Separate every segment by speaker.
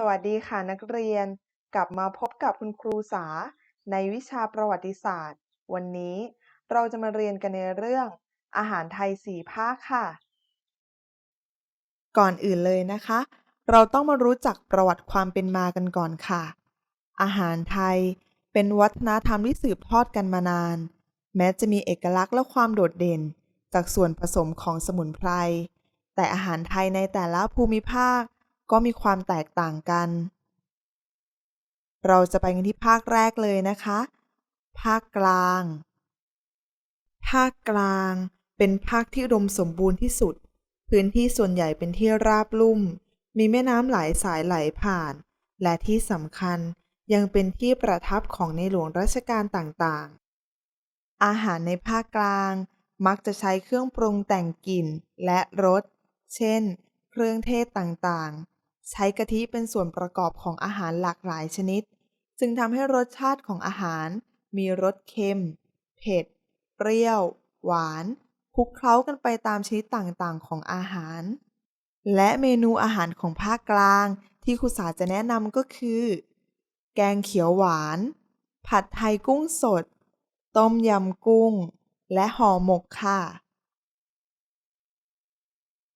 Speaker 1: สวัสดีค่ะนักเรียน กลับมาพบกับคุณครูสา ในวิชาประวัติศาสตร์ วันนี้เราจะมาเรียนกันในเรื่อง อาหารไทยสี่ภาคค่ะ ก่อนอื่นเลยนะคะ เราต้องมารู้จักประวัติความเป็นมากันก่อนค่ะ อาหารไทยเป็นวัฒนธรรมที่สืบทอดกันมานาน แม้จะมีเอกลักษณ์และความโดดเด่น จากส่วนผสมของสมุนไพรแต่อาหารไทยในแต่ละภูมิภาค ก็มีความแตกต่างกัน เราจะไปกันที่ภาคแรกเลยนะคะ ภาคกลาง ภาคกลางเป็นภาคที่อุดมสมบูรณ์ที่สุด พื้นที่ส่วนใหญ่เป็นที่ราบลุ่ม มีแม่น้ำหลายสายไหลผ่าน และที่สำคัญยังเป็นที่ประทับของในหลวงรัชกาลต่างๆ อาหารในภาคกลางมักจะใช้เครื่องปรุงแต่งกลิ่นและรส เช่น เครื่องเทศต่างๆ ใช้กะทิเป็นส่วนประกอบของอาหารหลากหลายชนิด จึงทำให้รสชาติของอาหาร มีรสเค็ม เผ็ด เปรี้ยว หวานคลุกเคล้ากันไปตามชนิดต่างๆ ของอาหาร และเมนูอาหารของภาคกลางที่ครูสาจะแนะนำก็คือ แกงเขียวหวาน ผัดไทยกุ้งสด ต้มยำกุ้ง และห่อหมกค่ะ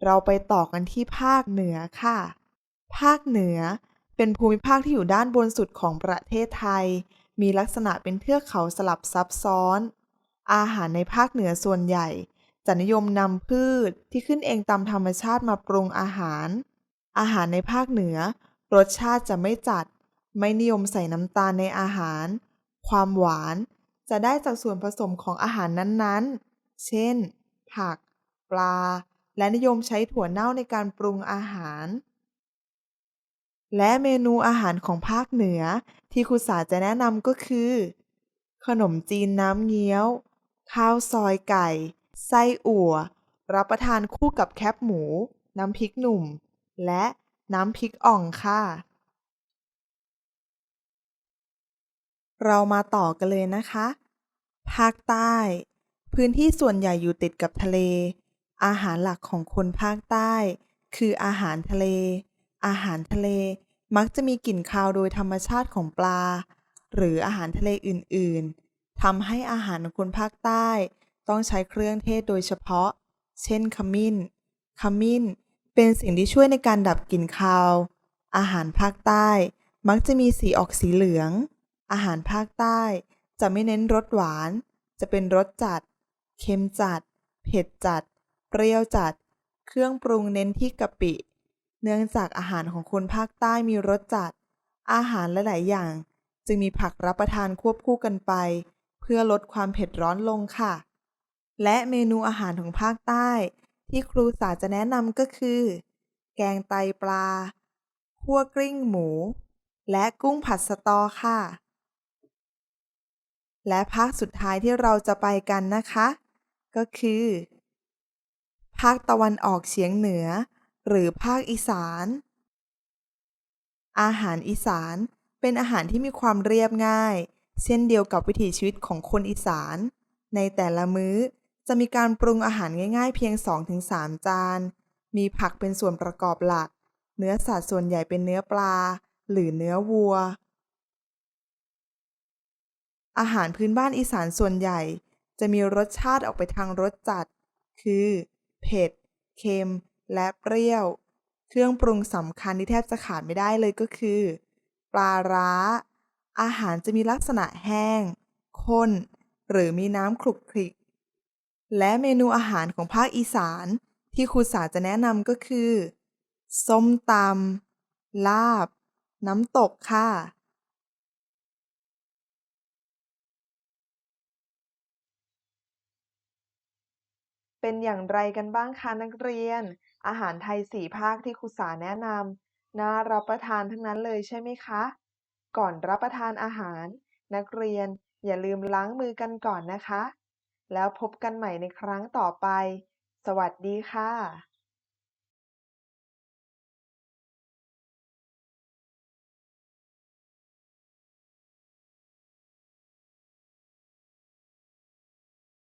Speaker 1: เราไปต่อกันที่ภาคเหนือค่ะ ภาคเหนือ เป็นภูมิภาคที่อยู่ด้านบนสุดของประเทศไทย มีลักษณะเป็นเทือกเขาสลับซับซ้อน อาหารในภาคเหนือส่วนใหญ่จะนิยมนำพืชที่ขึ้นเองตามธรรมชาติมาปรุงอาหาร อาหารในภาคเหนือ รสชาติจะไม่จัด ไม่นิยมใส่น้ำตาลในอาหาร ความหวานจะได้จากส่วนผสมของอาหารนั้นๆ เช่น ผัก ปลา และนิยมใช้ถั่วเน่าในการปรุงอาหาร และเมนูอาหารของภาคเหนือที่ครูสาจะแนะนำก็คือ ขนมจีนน้ำเงี้ยว ข้าวซอยไก่ ไส้อั่ว รับประทานคู่กับแคบหมู น้ำพริกหนุ่ม และน้ำพริกอ่องค่ะ เรามาต่อกันเลยนะคะ ภาคใต้ พื้นที่ส่วนใหญ่อยู่ติดกับทะเล อาหารหลักของคนภาคใต้ คืออาหารทะเล อาหารทะเลมักจะมีกลิ่นคาวโดยธรรมชาติของปลา หรืออาหารทะเลอื่น ๆทำให้อาหารของคนภาคใต้ ต้องใช้เครื่องเทศโดยเฉพาะ เช่นขมิ้น ขมิ้นเป็นสิ่งที่ช่วยในการดับกลิ่นคาว อาหารภาคใต้ มักจะมีสีออกสีเหลือง อาหารภาคใต้จะไม่เน้นรสหวาน จะเป็นรสจัด เค็มจัด เผ็ดจัด เปรี้ยวจัด เครื่องปรุงเน้นที่กะปิ เนื่องจากอาหารของคนภาคใต้มีรสจัด อาหารหลาย ๆ อย่าง จึงมีผักรับประทานควบคู่กันไป เพื่อลดความเผ็ดร้อนลงค่ะ และเมนูอาหารของภาคใต้ ที่ครูสาจะแนะนำก็คือ แกงไตปลาคั่วกลิ้งหมู และกุ้งผัดสตอค่ะ และภาคสุดท้ายที่เราจะไปกันนะคะ ก็คือ ภาคตะวันออกเฉียงเหนือ หรือภาคอีสาน อาหารอีสานเป็นอาหารที่มีความเรียบง่าย เช่นเดียวกับวิถีชีวิตของคนอีสาน ในแต่ละมื้อจะมีการปรุงอาหารง่ายๆ เพียง 2-3 จาน มีผักเป็นส่วนประกอบหลัก เนื้อสัตว์ส่วนใหญ่เป็นเนื้อปลา หรือเนื้อวัว อาหารพื้นบ้านอีสานส่วนใหญ่ จะมีรสชาติออกไปทางรสจัด คือ เผ็ด เค็ม และเปรี้ยว เครื่องปรุงสำคัญที่แทบจะขาดไม่ได้เลยก็คือ ปลาร้า อาหารจะมีลักษณะแห้ง ข้น หรือมีน้ำคลุกคลิก และเมนูอาหารของภาคอีสานที่ครูสาจะแนะนำก็คือ ส้มตำลาบ น้ำตกค่ะ เป็นอย่างไรกันบ้างคะนักเรียน อาหารไทยสี่ภาคที่ครูสาแนะนำน่ารับประทานทั้งนั้นเลยใช่ไหมคะ ก่อนรับประทานอาหาร นักเรียนอย่าลืมล้างมือกันก่อนนะคะ แล้วพบกันใหม่ในครั้งต่อไป สวัสดีค่ะ